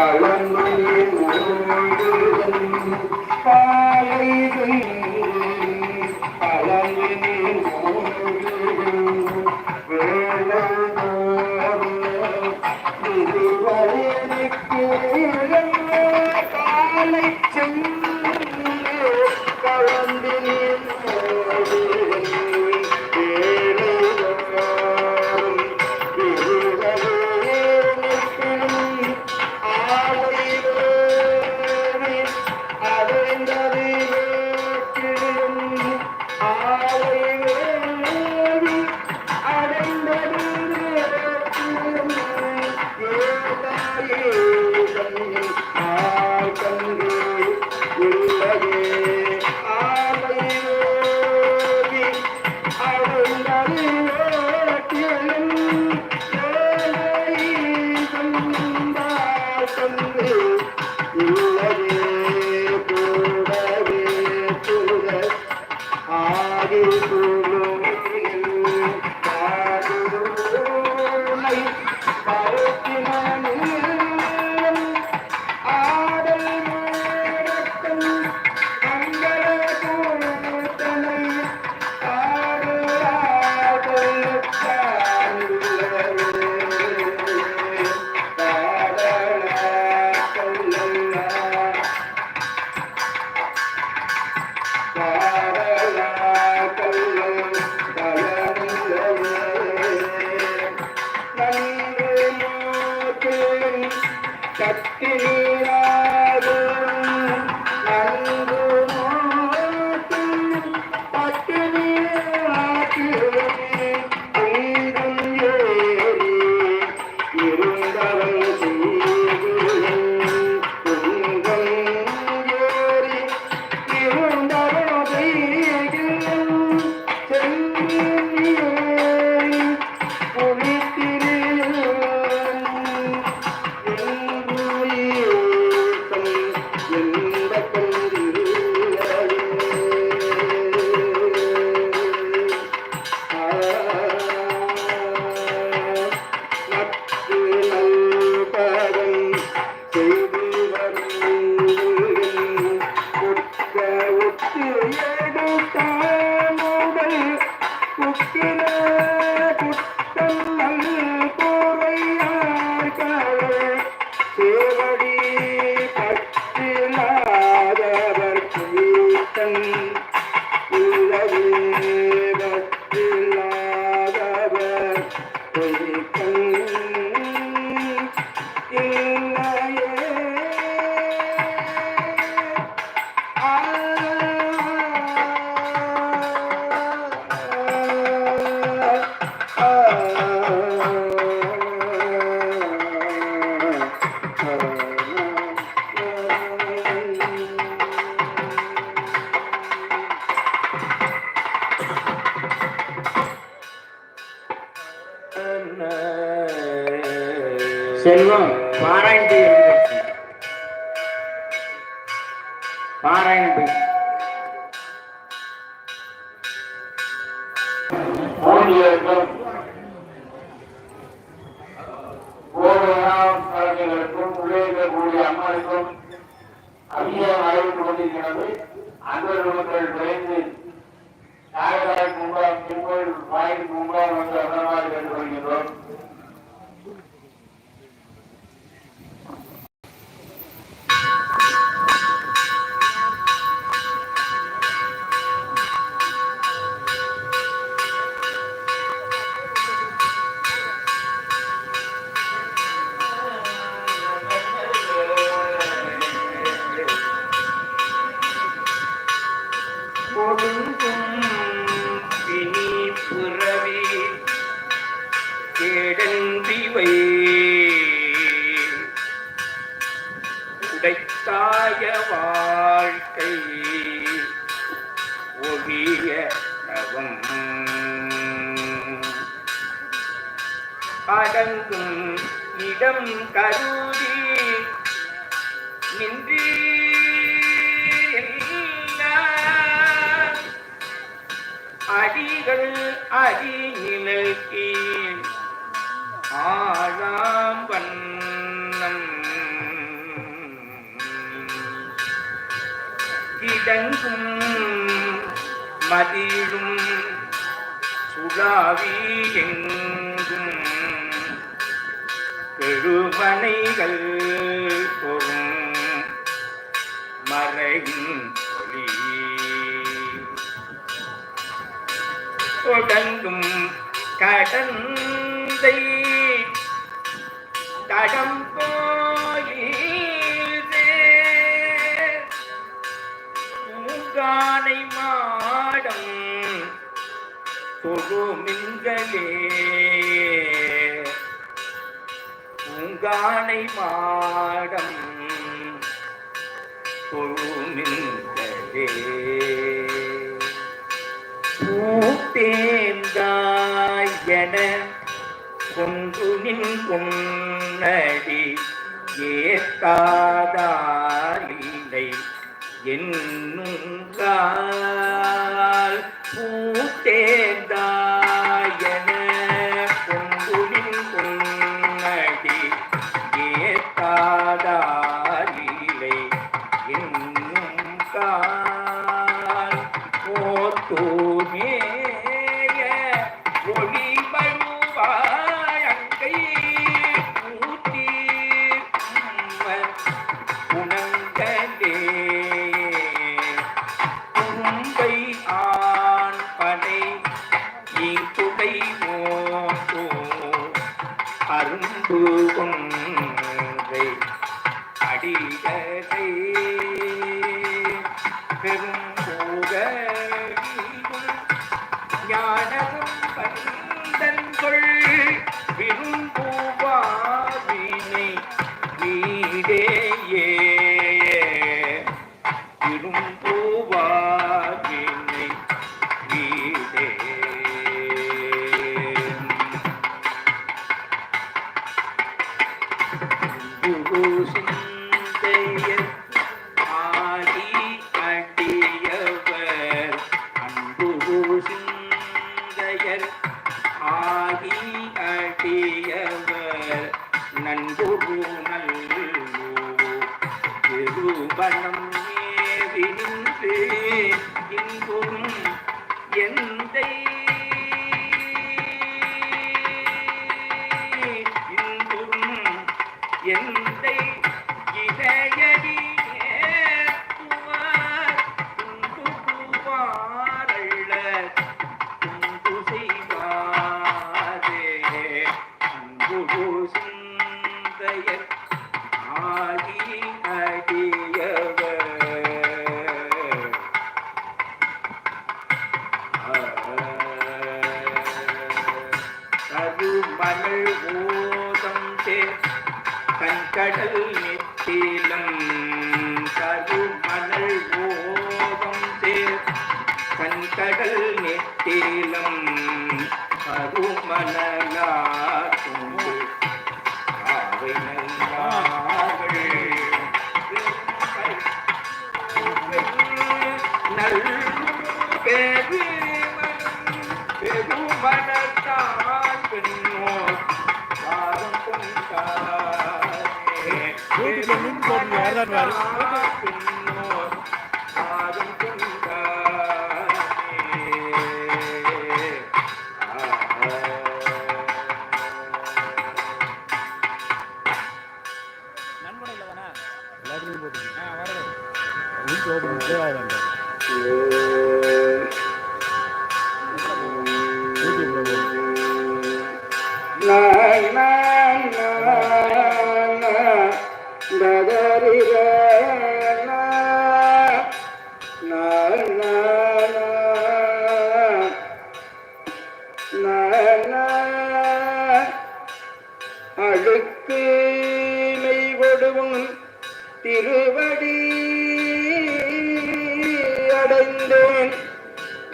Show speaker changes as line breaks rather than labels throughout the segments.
கட்டி
செல்வம் பாராயணத்தை எழுதி பாராயணம் ஆகி நிலக்கி ஆழாம் வண்ணம். கிடங்கும் மதியிடும் சுழாவி எங்கும். கெழுமனைகள் பொறும் மறையின் கொடங்கும் கடந்தை. தடம் போயிலே மாடம் தொழுமின்களே பூங்கானை மாடம் தொழுமின்களே பூத்தேந்தாயன கொண்டு நின் பொன்னடி ஏத்தாதாலிலை என்னுங்கால் ಮಂಜೂರು ನಲ್ಲಿರುವು ಬಣ್ಣ மகள் ஓதம் சேர் கண்கடல் நெத்திலம் கருமணல் ஓதம் கண்கடல்
போட்டு யார்தான்
உன் திருவடி அடைந்தேன்.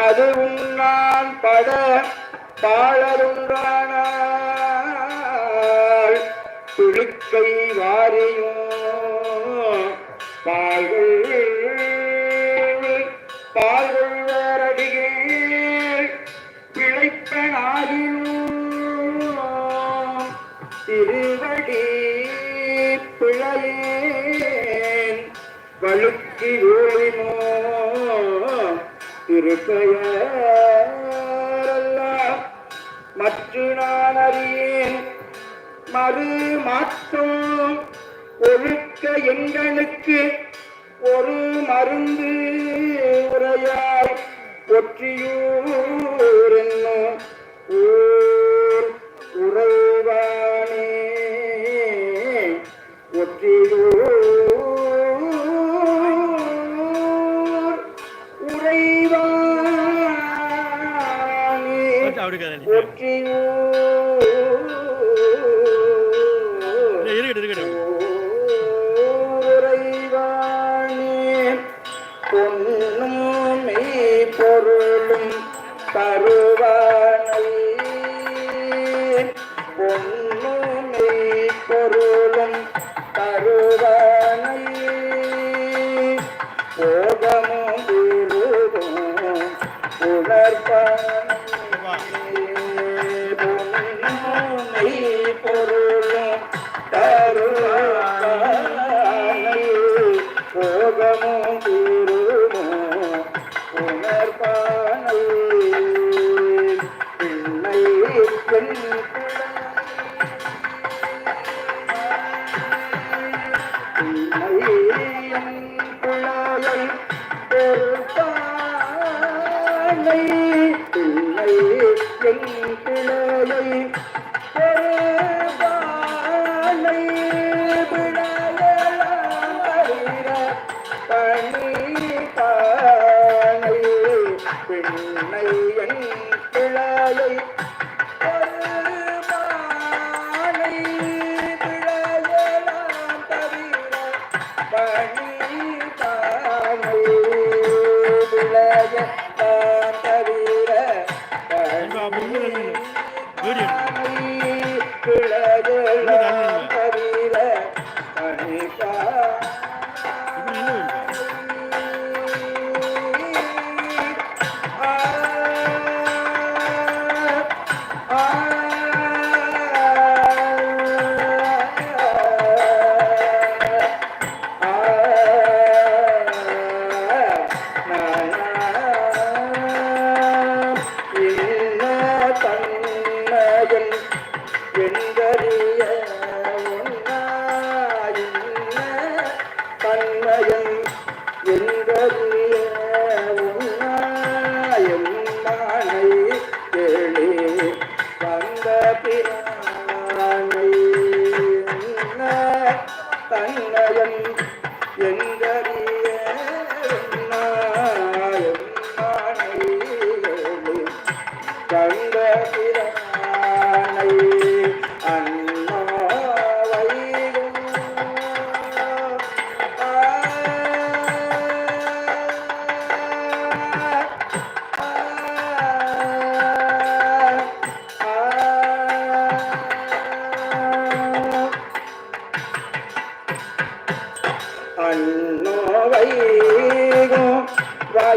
அதுவும் நான் பட பாழருன்றானால் துழுக்கை வாரியும் பால்கள் பால்கள்
திருப்பெயரெல்லாம் மற்ற நான் அறியேன். மறு மாற்றம் ஒழுக்க எங்களுக்கு ஒரு மருந்து உரையாய் ஒற்றியூர் என்னும் ஊர்
இருக்கட்டும் இருக்கட்டும்
பொன்னும் பொருளும் தருவானை. பொன்னும் பொருளும் தருவானை. போகமும் உணர்ப்பான صليت عليه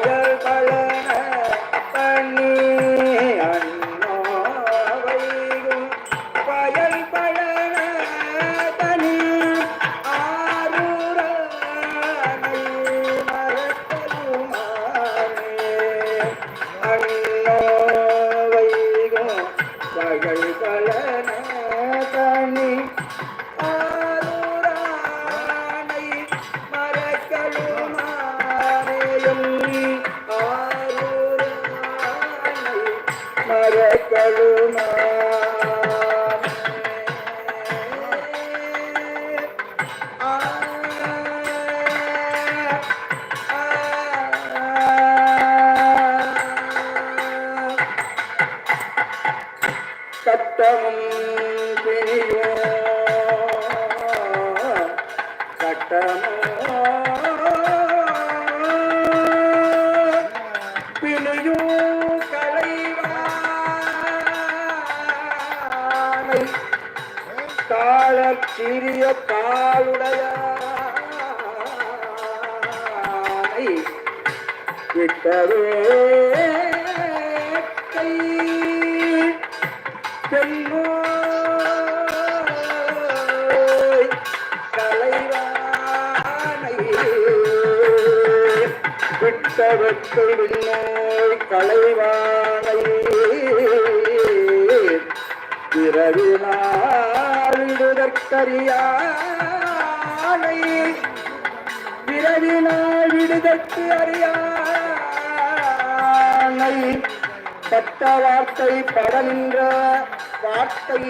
जय சீரிய காலுடையானை இட்டவேட்டை பெண்ணோய் தலைவானை
விட்டவற்று விண்ணோய் கலைவானை. பிறவினா பிறவினாளிடுதற்கரியானை பிறவினால் விடுதற்கு அறியானை பட்ட வார்த்தை படநின்ற வார்த்தை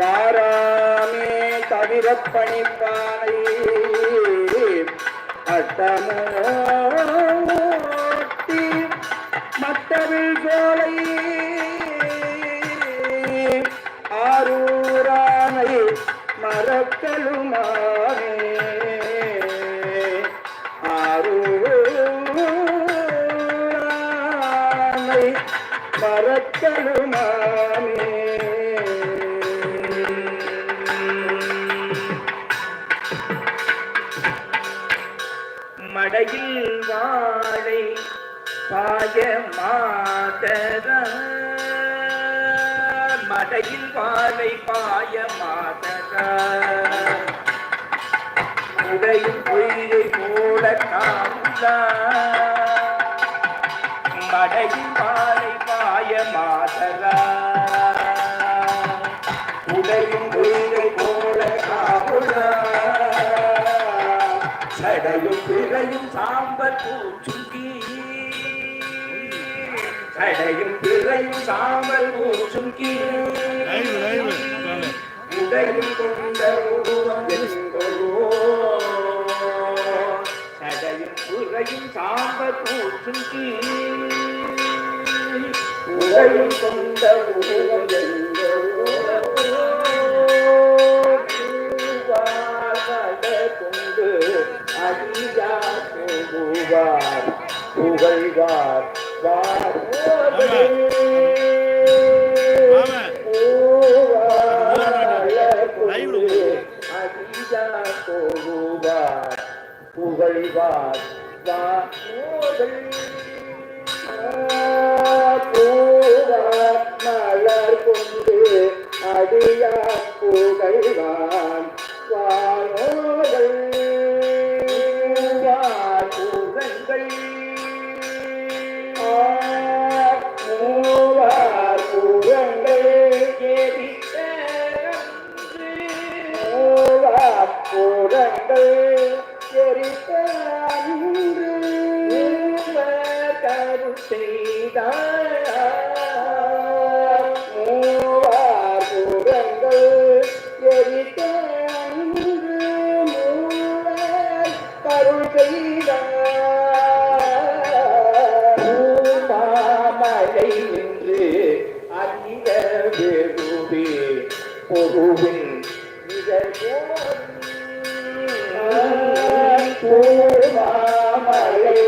வாராமே தவிர பணிப்பானை அட்டமோட்டி மட்டவில் சோலை பொய்யை போல மடையில் வாழை பாய மாதர உடையும் பொய்யை போல காவுல சடையும் பிறையும் சாம்பல் பூச்சுங்கி சடையும் பிறையும் சாம்பல் பூச்சுங்கி உடையும் கொண்ட உருவம் பிறையும் சாம்பல் பூச்சுங்கி உடையும் கொண்ட கொண்டு அதிகா போகுவார் புகழ்வார் புகழ்வார். வார் மலர் கொண்டு அடியா புகழ்வான். வானோகள்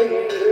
Thank you.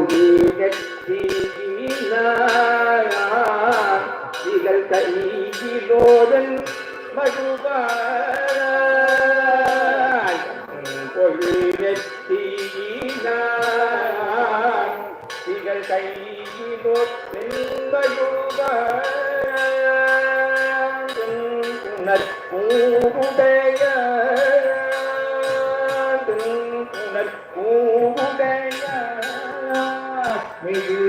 பொழிகள் கையிலோதன் மதுபாய் பொழிகள் கையிலோ பூடைய பூடைய மிகு